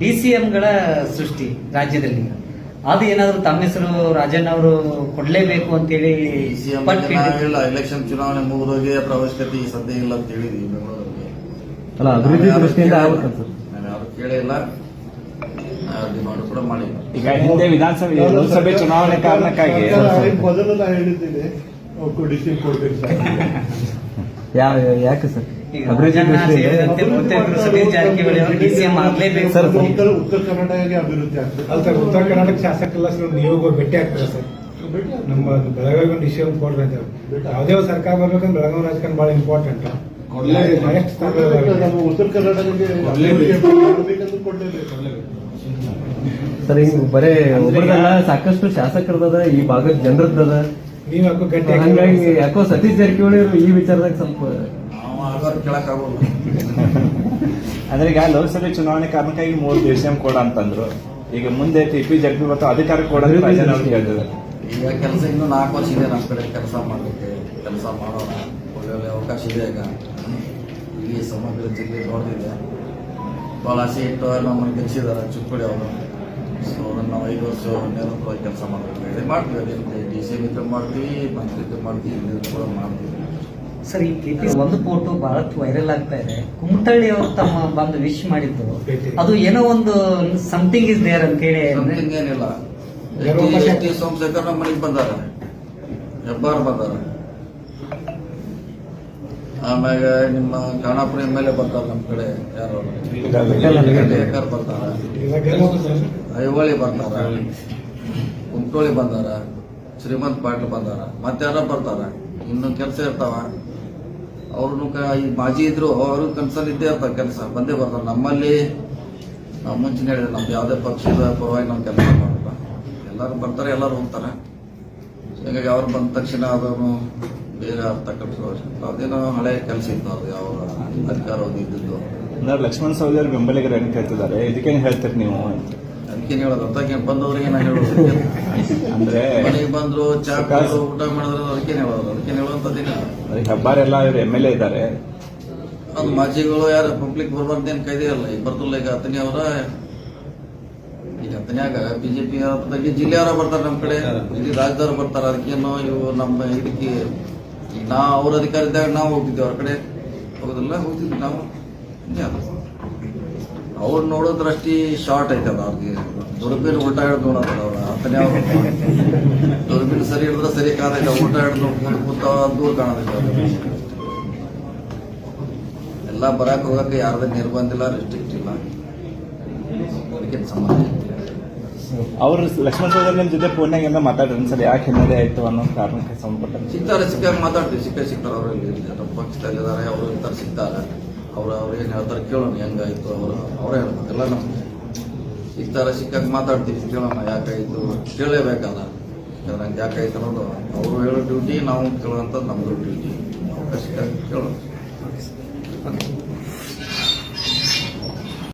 D C ಎಂಗಳ ಸೃಷ್ಟಿ ರಾಜ್ಯದಲ್ಲಿ. ಅದು ಏನಾದ್ರು ತಮ್ಮ ಹೆಸರು ರಾಜಣ್ಣ ಅವರು ಕೊಡ್ಲೇಬೇಕು ಅಂತೇಳಿ ಇಲ್ಲ ಎಲೆಕ್ಷನ್ ಚುನಾವಣೆ ಮುಗಿದೋಗಿ ಅದ್ರ ಅವಶ್ಯಕತೆ ಸದ್ಯ ಇಲ್ಲ ಅಂತ ಹೇಳಿದ್ವಿ ಬೆಂಗಳೂರಲ್ಲಿ ಅಲ್ಲ ಅಭಿವೃದ್ಧಿ ದೃಷ್ಟಿಯಿಂದ ಆಗ್ಬೇಕಂತ. ಸರ್ ನಾನು ಯಾರು ಕೇಳೇ ಇಲ್ಲ. ಡಿಮಾಂಡ್ ಕೂಡ ಮಾಡಿಲ್ಲ ಈಗ ಹಿಂದೆ ವಿಧಾನಸಭೆ ಲೋಕಸಭೆ ಚುನಾವಣೆ ಕಾರಣಕ್ಕಾಗಿ. ಮೊದಲು ನಾನು ಹೇಳಿದ್ದೀನಿ. ಡಿಸಿಷನ್ ಕೊಡ್ಬೇಕು ಸರ್. ಯಾ ಯಾಕೆ ಸರ್? ಈಗ ಸೇರಿದಂತೆ ಸತೀಶ್ ಜಾರಕಿಹೊಳಿ ಅವರು ಆಗ್ಲೇಬೇಕು. ಸರ್, ಉತ್ತರ ಉತ್ತರ ಕರ್ನಾಟಕಕ್ಕೆ ಅಭಿವೃದ್ಧಿ ಆಗ್ತದೆ. ಅಲ್ಲ ಸರ್ ಉತ್ತರ ಕರ್ನಾಟಕ ಶಾಸಕರೆಲ್ಲ ಸರ್ ನೀವು ಹೋಗಿ ಭೇಟಿ ಆಗ್ತಾರೆ ಸರ್? ನಮ್ಮ ಬೆಳಗಾವಿ ಒಂದು ಇಶ್ಯೂ ಅಂತ ಕೊಡ್ರಿ ಅಂತ. ಯಾವುದೇ ಸರ್ಕಾರ ಬರ್ಬೇಕಂದ್ರೆ ಬೆಳಗಾವಿ ರಾಜಕಾರಣ ಬಹಳ ಇಂಪಾರ್ಟೆಂಟ್ ನಮ್ಮ ಉತ್ತರ ಕರ್ನಾಟಕಕ್ಕೆ ಸರ್ ಹಿಂಗ್ ಬರೇ ಸಾಕಷ್ಟು ಶಾಸಕರದ ಈ ಭಾಗದ ಜನರದ್ದದ. ನೀವು ಯಾಕೋ ಗಟ್ಟಿ ಹಂಗಾಗಿ ಯಾಕೋ ಸತೀಶ್ ಜಾರಕಿಹೊಳಿ ಈ ವಿಚಾರದಾಗ ಸ್ವಲ್ಪ ನಾವು ಕೇಳಕ್ಕಾಗೋಲ್ಲ. ಅಂದ್ರೆ ಈಗ ಲೋಕಸಭೆ ಚುನಾವಣೆ ಕಾರಣಕ್ಕಾಗಿ ಮೂರು ದಿವಸ ಕೊಡ ಅಂತಂದ್ರು. ಈಗ ಮುಂದೆ ಟಿ ಪಿ ಜಗ್ಗಿ ಮತ್ತು ಅಧಿಕಾರ ಕೊಡೋದು ರಾಜಣ್ಣ ಅಂತ ಈಗ ಕೆಲಸ ಇನ್ನೂ ನಾಲ್ಕು ವರ್ಷ ಇದೆ ನಮ್ಮ ಕಡೆ ಕೆಲಸ ಮಾಡಲಿಕ್ಕೆ. ಕೆಲಸ ಮಾಡೋಣ. ಒಳ್ಳೆ ಒಳ್ಳೆ ಅವಕಾಶ ಇದೆ ಈಗ. ಈ ಸಮಗ್ರ ಜಿಲ್ಲೆ ನೋಡಿದೆ ಭಾಳ ಆಸೆ ಇಟ್ಟು ನಮ್ಮನ್ನು ಗೆಲ್ಸಿದ್ದಾರೆ ಚುಕ್ಕುಳಿ ಅವರು. ಸೊ ನಾವು ಐದು ವರ್ಷ ನಿರಂತರವಾಗಿ ಕೆಲಸ ಮಾಡಬೇಕು. ಹೇಳಿ ಮಾಡ್ತೀವಿ ಅದೇ ಡಿ ಸಿ ಮಿತ್ರ ಮಾಡ್ತೀವಿ ಮಂತ್ರಿ ಇದ್ರೆ ಮಾಡ್ತೀವಿ ಇಲ್ಲಿ ಕೂಡ ಮಾಡ್ತೀವಿ. ಸರ್ ಈ ಕೆಪಿ ಒಂದು ಫೋಟೋ ಬಹಳಷ್ಟು ವೈರಲ್ ಆಗ್ತಾ ಇದೆ. ಕುಮಟಳ್ಳಿ ಅವರು ತಮ್ಮ ಬಂದು ವಿಶ್ ಮಾಡಿದ್ದು. ಅದು ಏನೋ ಒಂದು ಸಮಥಿಂಗ್ ಇಸ್ ದೇರ್ ಅಂತ ಹೇಳಿ. ಏನಿಲ್ಲ. ಎಸ್ ಟಿ ಸೋಮಶೇಖರ್ ನಮ್ಮ ಮನೆಗೆ ಬಂದಾರ. ಹೆಬ್ಬಾರ್ ಬಂದಾರ. ಆಮ್ಯಾಗ ನಿಮ್ಮ ಖಾನಾಪುರ ಎಂ ಎಲ್ ಎ ಬರ್ತಾರ ನಮ್ಮ ಕಡೆ ಯಾರು. ಬರ್ತಾರ. ಐಹೊಳಿ ಬರ್ತಾರ. ಕುಂಟೋಳಿ ಬಂದಾರ. ಶ್ರೀಮಂತ್ ಪಾಟೀಲ್ ಬಂದಾರ. ಮತ್ತಾರ ಬರ್ತಾರ. ಇನ್ನು ಕೆಲಸ ಇರ್ತಾವ. ಅವ್ರನ್ನು ಈ ಮಾಜಿ ಇದ್ರು, ಅವರು ಕನ್ಸಲ್ಲಿ ಇದ್ದೇ ಇರ್ತಾವ ಕೆಲಸ, ಬಂದೇ ಬರ್ತಾರೆ. ನಮ್ಮಲ್ಲಿ ನಾವು ಮುಂಚೆ ಹೇಳಿದ್ರೆ ನಮ್ದು ಯಾವುದೇ ಪಕ್ಷದ ಪರವಾಗಿ ನಾವು ಕೆಲಸ ಮಾಡಲ್ಲ. ಎಲ್ಲರೂ ಬರ್ತಾರೆ, ಎಲ್ಲರೂ ಹೋಗ್ತಾರೆ. ಹೀಗಾಗಿ ಅವ್ರು ಬಂದ ತಕ್ಷಣ ಅದನ್ನು ಬೇರೆ ಅರ್ಥ ಅದೇನೋ ಹಳೆ ಕೆಲಸ ಇತ್ತು ಅದು, ಯಾವ ಅಧಿಕಾರ ಇದ್ದಿದ್ದು. ಲಕ್ಷ್ಮಣ ಸವದಿ ಅವ್ರ ಬೆಂಬಲಿಗರು ಏನು ಕೇಳ್ತಿದ್ದಾರೆ ಇದಕ್ಕೇನು ಹೇಳ್ತೀರಿ ನೀವು? ಅದಕ್ಕೇನು ಹೇಳೋದು? ಅದಕ್ಕೆ ಬಂದವ್ರಿಗೆ ನಾನು ಹೇಳೋದು? ಅಂದ್ರೆ ಮನೆಗೆ ಬಂದ್ರು ಚಾ ಕುಡ್ದ್ರು, ಊಟ ಮಾಡಿದ್ರು ಅದಕ್ಕೇನು ಹೇಳೋದು? ಅದಕ್ಕೇನು ಹೇಳುವಂಥದ್ದೇನಿಲ್ಲ ಅಂದ್ರೆ ಹೆಬ್ಬಾರೆಲ್ಲ ಇವ್ರು ಎಂ ಎಲ್ ಎ ಇದ್ದಾರೆ. ಅದು ಮಾಜಿಗಳು ಯಾರು? ಪಬ್ಲಿಕ್ ಬರ್ಬಾರ್ದೇನು ಕೈದೇ ಇಲ್ಲ. ಈಗ ಬರ್ತಿಲ್ಲ ಈಗ ಹತ್ತನೇ ಅವರ ಈಗ ಹತ್ತನ್ಯಾಗ ಬಿಜೆಪಿ ಬಗ್ಗೆ ಜಿಲ್ಲೆಯವರು ಬರ್ತಾರೆ ನಮ್ಮ ಕಡೆ. ಇಲ್ಲಿ ರಾಜ್ಯದವ್ರು ಬರ್ತಾರೆ. ಅದಕ್ಕೇನು ಇವು ನಮ್ಮ ಇದಕ್ಕೆ ಈಗ ನಾ ಅವ್ರ ಅಧಿಕಾರ ಇದ್ದಾಗ ನಾವು ಹೋಗ್ತಿದ್ವಿ. ಅವ್ರ ಕಡೆ ಹೋಗೋದಿಲ್ಲ ಹೋಗ್ತಿದ್ವಿ ನಾವು. ಅದು ಅವ್ರು ನೋಡೋದ್ರಷ್ಟಿ ಶಾರ್ಟ್ ಐತೆ ಅದು ಅವ್ರಿಗೆ ದುರ್ಬೀನ್ ಉಲ್ಟಾ ಹಿಡ್ದು ನೋಡೋದು ಅವ್ರು ಅತನೇ ಅವ್ರು ದುರ್ಬೀನ್ ಸರಿ ಹಿಡಿದ್ರೆ ಸರಿ ಕಾಣೈತೆ ಉಲ್ಟಾ ಹಿಡ್ದು ಕೂತ ದೂರ ಕಾಣೋದಿಲ್ಲ. ಎಲ್ಲ ಬರಾಕ್ ಹೋಗಕ್ಕೆ ಯಾರ್ದ ನಿರ್ಬಂಧಿಲ್ಲ ರೆಸ್ಟ್ರಿಕ್ಟ್ ಇಲ್ಲ ಅದಕ್ಕೆ ಸಂಬಂಧ ಇಲ್ಲ. ಅವ್ರು ಲಕ್ಷ್ಮಣ್ ಸವದಿ ನಿಮ್ಮ ಜೊತೆ ಫೋನ್ಯಾಗ ಎಲ್ಲ ಮಾತಾಡ್ರಿ ಸರ್ ಯಾಕೆ ಹಿನ್ನಡೆ ಆಯ್ತು ಅನ್ನೋ ಕಾರಣಕ್ಕೆ ಸಂಬಂಧಪಟ್ಟ ಸಿಗ್ತಾರೆ ಸಿಕ್ಕಾಗ ಮಾತಾಡ್ತೀವಿ ಸಿಕ್ಕ ಸಿಗ್ತಾರೆ ಅವರು ಪಕ್ಷದಲ್ಲಿ ಪಕ್ಷದಲ್ಲಿದ್ದಾರೆ ಅವರು ಇರ್ತಾರೆ ಸಿಗ್ತಾರೆ ಅವ್ರು ಅವ್ರು ಏನು ಹೇಳ್ತಾರೆ ಕೇಳೋಣ ಹೆಂಗಾಯ್ತು ಅವರು. ಅವರೇ ಹೇಳ್ಬೇಕಲ್ಲ ಎಲ್ಲ ಈ ಥರ ಸಿಕ್ಕಾಗ ಮಾತಾಡ್ತೀವಿ. ಕೇಳೋಣ ಯಾಕಾಯ್ತು? ಕೇಳಲೇಬೇಕಲ್ಲ. ನಂಗೆ ಯಾಕಾಯ್ತು ಅನ್ನೋದು ಅವರು ಹೇಳೋ ಡ್ಯೂಟಿ ನಾವು ಕೇಳೋಂಥದ್ದು ನಮ್ಮದು ಡ್ಯೂಟಿ ಅವಕಾಶ ಸಿಕ್ಕಾಗ ಕೇಳೋಣ.